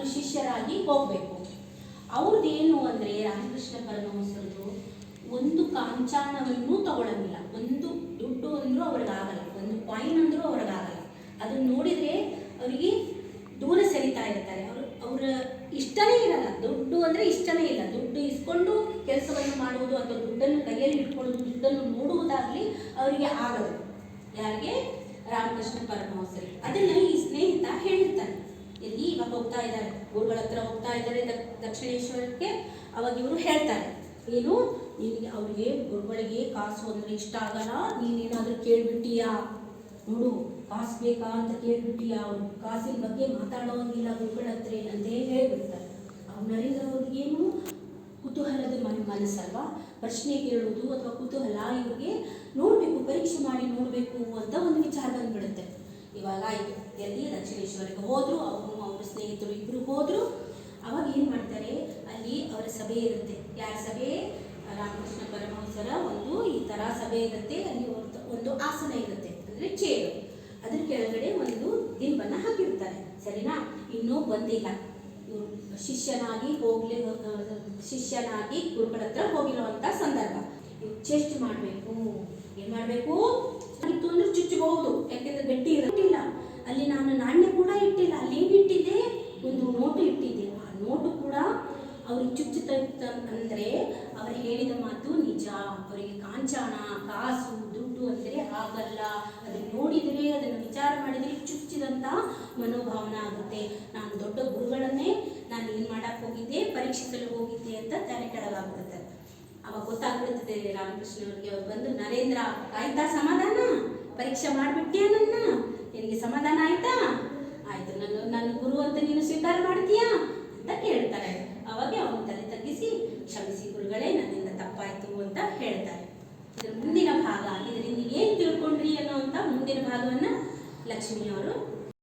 ಗುರು ಶಿಷ್ಯರಾಗಿ ಹೋಗಬೇಕು. ಏನು ಅಂದರೆ ರಾಮಕೃಷ್ಣ ಪರಮಹಂಸರದು ಒಂದು ಕಾಂಚಾನವನ್ನು ತಗೊಳ್ಳಂಗಿಲ್ಲ ಒಂದು ದುಡ್ಡು ಅಂದರೂ ಅವ್ರಿಗಾಗಲ್ಲ. ಒಂದು ಕಾಯಿನ್ ಅಂದರೂ ಅವ್ರಿಗಾಗಲ್ಲ. ಅದನ್ನ ನೋಡಿದರೆ ಅವರಿಗೆ ದೂರ ಸರಿತಾ ಇರ್ತಾರೆ. ಅವರು ಅವರ ಇಷ್ಟನೇ ಇರಲ್ಲ. ದುಡ್ಡು ಅಂದರೆ ಇಷ್ಟನೇ ಇಲ್ಲ. ದುಡ್ಡು ಇಸ್ಕೊಂಡು ಕೆಲಸವನ್ನು ಮಾಡುವುದು ಅಥವಾ ದುಡ್ಡನ್ನು ಕೈಯಲ್ಲಿ ಇಟ್ಕೊಳ್ಳೋದು ದುಡ್ಡನ್ನು ನೋಡುವುದಾಗಲಿ ಅವರಿಗೆ ಆಗದು. ಯಾರಿಗೆ? ರಾಮಕೃಷ್ಣ ಪರಮಹಂಸರಿಗೆ. ಅದನ್ನ ಈ ಗುರುಗಳ ಹತ್ರ ಹೋಗ್ತಾ ಇದ್ದಾರೆ ದಕ್ಷಿಣೇಶ್ವರಕ್ಕೆ. ಅವಾಗ ಇವರು ಹೇಳ್ತಾರೆ ಏನು ನಿನಗೆ ಅವ್ರಿಗೆ, ಗುರುಗಳಿಗೆ ಕಾಸು ಅಂದ್ರೆ ಇಷ್ಟ ಆಗಲ್ಲ, ನೀನೇನಾದ್ರೂ ಕೇಳ್ಬಿಟ್ಟಿಯಾ? ನೋಡು, ಕಾಸು ಬೇಕಾ ಅಂತ ಕೇಳ್ಬಿಟ್ಟಿಯಾ ಅವ್ರು. ಕಾಸಿನ ಬಗ್ಗೆ ಮಾತಾಡೋಂಗಿಲ್ಲ ಗುರುಗಳ ಹತ್ರ ಏನಂತೆ ಹೇಳ್ಬಿಡ್ತಾರೆ. ಅವ್ರು ನರೇಂದ್ರ ಅವ್ರಿಗೇನು ಕುತೂಹಲದ ಮನ, ಮನಸ್ಸಲ್ವಾ? ಪ್ರಶ್ನೆ ಕೇಳುವುದು ಅಥವಾ ಕುತೂಹಲ ಇವ್ರಿಗೆ ನೋಡಬೇಕು, ಪರೀಕ್ಷೆ ಮಾಡಿ ನೋಡಬೇಕು ಅಂತ ಒಂದು ವಿಚಾರ ಬಂದ್ಬಿಡುತ್ತೆ. ಇವಾಗ ಎಲ್ಲಿ ದಕ್ಷಿಣೇಶ್ವರಕ್ಕೆ ಹೋದ್ರು, ಅವರು ಅವ್ರ ಸ್ನೇಹಿತರು ಇಬ್ಬರು ಹೋದ್ರು, ಅವಾಗ ಏನು ಮಾಡ್ತಾರೆ, ಅಲ್ಲಿ ಅವರ ಸಭೆ ಇರುತ್ತೆ. ಯಾರ ಸಭೆ? ರಾಮಕೃಷ್ಣ ಪರಮಹಂಸರ ಒಂದು ಈ ಥರ ಸಭೆ ಇರುತ್ತೆ. ಅಲ್ಲಿ ಒಂದು- ಆಸನ ಇರುತ್ತೆ. ಅಂದರೆ ಚೇರು. ಅದ್ರ ಕೆಳಗಡೆ ಒಂದು ದಿಂಬನ್ನು ಹಾಕಿರ್ತಾರೆ. ಸರಿನಾ? ಇನ್ನೂ ಬಂದಿಲ್ಲ. ಇವರು ಶಿಷ್ಯನಾಗಿ ಹೋಗ್ಲಿ ಶಿಷ್ಯನಾಗಿ ಗುರುಗಳ ಹತ್ರ ಹೋಗಿರುವಂಥ ಸಂದರ್ಭ. ಚೆಸ್ಟ್ ಮಾಡಬೇಕು. ಏನು ಮಾಡಬೇಕು? ಚುಚ್ಚಬಹುದು ಯಾಕೆಂದ್ರೆ ಗಟ್ಟಿ ಇರಲಿಲ್ಲ. ಅಲ್ಲಿ ನಾನು ನಾಣ್ಯ ಕೂಡ ಇಟ್ಟಿಲ್ಲ. ಅಲ್ಲಿ ಏನಿಟ್ಟಿದೆ ಒಂದು ನೋಟು ಇಟ್ಟಿದ್ದೆ. ಆ ನೋಟು ಕೂಡ ಅವ್ರಿಗೆ ಚುಚ್ಚುತ್ತ ಅಂದ್ರೆ ಅವರು ಹೇಳಿದ ಮಾತು ನಿಜ. ಅವರಿಗೆ ಕಾಂಚಾಣ ಕಾಸು, ದುಡ್ಡು ಅಂದರೆ ಆಗಲ್ಲ ಅದನ್ನು ನೋಡಿದರೆ, ಅದನ್ನು ವಿಚಾರ ಮಾಡಿದರೆ ಚುಚ್ಚಿದಂಥ ಮನೋಭಾವನೆ ಆಗುತ್ತೆ. ನಾನು ದೊಡ್ಡ ಗುರುಗಳನ್ನೇ ನಾನು ಏನು ಮಾಡಕ್ಕೆ ಹೋಗಿದ್ದೆ, ಪರೀಕ್ಷಿಸಲು ಹೋಗಿದ್ದೆ ಅಂತ ತಲೆ ಕೆಳಗಾಗ್ಬಿಡುತ್ತೆ ಅವಾಗ ಗೊತ್ತಾಗ್ಬಿಡುತ್ತದೆ ರಾಮಕೃಷ್ಣವ್ರಿಗೆ ಅವ್ರು ಬಂದು, ನರೇಂದ್ರ, ಆಯ್ತಾ ಸಮಾಧಾನ? ಪರೀಕ್ಷೆ ಮಾಡಿಬಿಟ್ಟೆ ನನ್ನ? ನಿನಗೆ ಸಮಾಧಾನ ಆಯ್ತಾ? ಆಯ್ತು, ನನ್ನ ನನ್ನ ಗುರು ಅಂತ ನೀನು ಸ್ವೀಕಾರ ಮಾಡ್ತೀಯಾ? ಅಂತ ಕೇಳ್ತಾರೆ. ಅವಾಗ ಅವನು ತಲೆ ತಗ್ಗಿಸಿ, ಕ್ಷಮಿಸಿ ಗುರುಗಳೇ, ನನ್ನಿಂದ ತಪ್ಪಾಯ್ತು ಅಂತ ಹೇಳ್ತಾರೆ. ಇದ್ರ ಮುಂದಿನ ಭಾಗ, ಇದರಿಂದ ಏನು ತಿಳ್ಕೊಂಡ್ರಿ ಅನ್ನೋಂಥ ಮುಂದಿನ ಭಾಗವನ್ನು ಲಕ್ಷ್ಮಿಯವರು